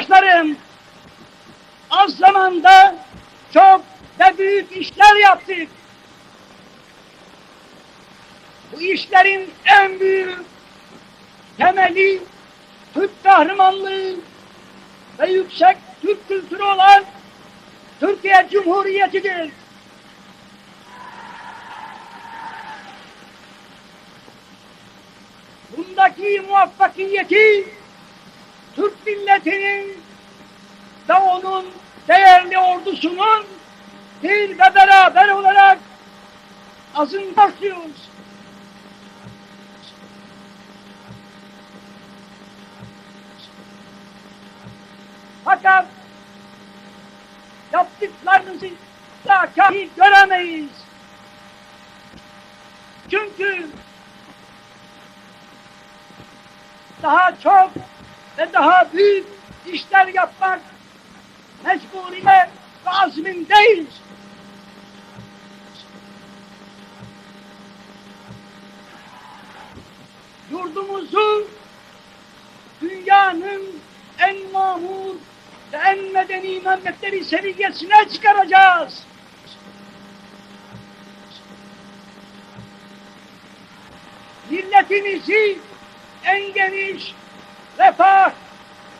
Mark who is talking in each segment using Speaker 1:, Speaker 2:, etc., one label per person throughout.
Speaker 1: Yurttaşlarım, az zamanda çok ve büyük işler yaptık. Bu işlerin en büyük temeli Türk kahramanlığı ve yüksek Türk kültürü olan Türkiye Cumhuriyeti'dir. Bundaki muvaffakiyeti milletinin ve onun değerli ordusunun bir ve beraber olarak azın başlıyoruz. Fakat yaptıklarınızı da kafi göremeyiz. Çünkü daha çok ve daha büyük işler yapmak mecburiyet ve azmindeyiz. Yurdumuzu dünyanın en mamur ve en medeni memleketleri seviyesine çıkaracağız. Milletimizi en geniş refah,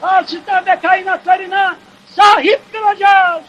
Speaker 1: hasıta ve kaynaklarına sahip kılacağız.